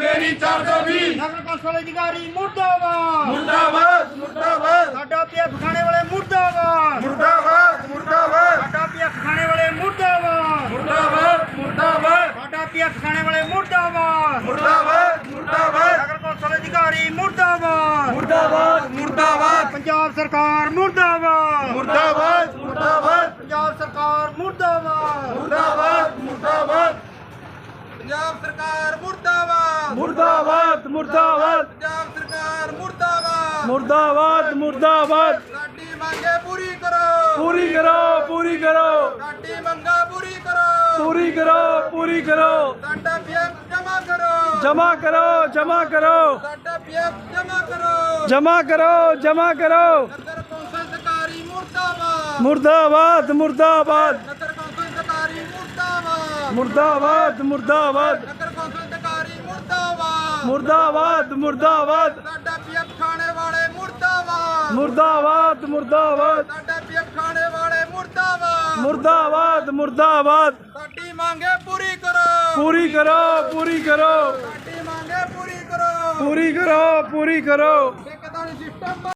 ਮੇਰੀ 420 ਨਗਰ ਕੌਂਸਲ ਅਧਿਕਾਰੀ ਮੁਰਦਾਬਾਦ ਮੁਰਦਾਬਾਦ ਮੁਰਦਾਬਾਦ ਸਾਡਾ ਪੀਐਫ ਖਾਣੇ ਵਾਲੇ ਮੁਰਦਾਬਾਦ ਮੁਰਦਾਬਾਦ ਮੁਰਦਾਬਾਦ ਸਾਡਾ ਪੀਐਫ ਖਾਣੇ ਵਾਲੇ ਮੁਰਦਾਬਾਦ ਮੁਰਦਾਬਾਦ ਮੁਰਦਾਬਾਦ ਸਾਡਾ ਪੀਐਫ ਖਾਣੇ ਵਾਲੇ ਮੁਰਦਾਬਾਦ ਮੁਰਦਾਬਾਦ ਮੁਰਦਾਬਾਦ ਨਗਰ ਕੌਂਸਲ ਅਧਿਕਾਰੀ ਮੁਰਦਾਬਾਦ ਮੁਰਦਾਬਾਦ ਮੁਰਦਾਬਾਦ ਪੰਜਾਬ ਸਰਕਾਰ ਮੁਰਦਾਬਾਦ ਮੁਰਦਾਬਾਦ ਮੁਰਦਾਬਾਦ ਪੰਜਾਬ ਸਰਕਾਰ ਮੁਰਦਾਬਾਦ ਮੁਰਦਾਬਾਦ ਮੁਰਦਾਬਾਦ ਪੰਜਾਬ ਸਰਕਾਰ ਮੁਰਦਾਬਾਦ ਮੁਰਦਾਬਾਦ ਮੁਰਦਾਬਾਦ। ਪੰਜਾਬ ਸਰਕਾਰ ਮੁਰਦਾਬਾਦ। ਮੁਰਦਾਬਾਦ ਮੁਰਦਾਬਾਦ। ਸਾਡੀ ਮੰਗੇ ਪੂਰੀ ਕਰੋ। ਪੂਰੀ ਕਰੋ ਪੂਰੀ ਕਰੋ। ਸਾਡੀ ਮੰਗਾ ਪੂਰੀ ਕਰੋ। ਪੂਰੀ ਕਰੋ ਪੂਰੀ ਕਰੋ। ਸਾਡਾ ਪੀਐਫ ਜਮਾ ਕਰੋ। ਜਮਾ ਕਰੋ ਜਮਾ ਕਰੋ। ਸਾਡਾ ਪੀਐਫ ਜਮਾ ਕਰੋ। ਜਮਾ ਕਰੋ ਜਮਾ ਕਰੋ। ਨਗਰ ਕੌਂਸਲ ਸਰਕਾਰੀ ਮੁਰਦਾਬਾਦ। ਮੁਰਦਾਬਾਦ ਮੁਰਦਾਬਾਦ। ਨਗਰ ਕੌਂਸਲ ਸਰਕਾਰੀ ਮੁਰਦਾਬਾਦ। ਮੁਰਦਾਬਾਦ ਮੁਰਦਾਬਾਦ। ਮੁਰਦਾਬਾਦ ਮੁਰਦਾਬਾਦ। ਸਾਡਾ ਪੀਐਫ ਖਾਣੇ ਵਾਲੇ ਮੁਰਦਾਬਾਦ। ਮੁਰਦਾਬਾਦ ਮੁਰਦਾਬਾਦ। ਸਾਡਾ ਪੀਐਫ ਖਾਣੇ ਵਾਲੇ ਮੁਰਦਾਬਾਦ। ਮੁਰਦਾਬਾਦ ਮੁਰਦਾਬਾਦ। ਸਾਡੀ ਮੰਗੇ ਪੂਰੀ ਕਰੋ। ਪੂਰੀ ਕਰੋ ਪੂਰੀ ਕਰੋ। ਸਾਡੀ ਮੰਗੇ ਪੂਰੀ ਕਰੋ। ਪੂਰੀ ਕਰੋ ਪੂਰੀ ਕਰੋ। ਠੇਕੇਦਾਰੀ ਸਿਸਟਮ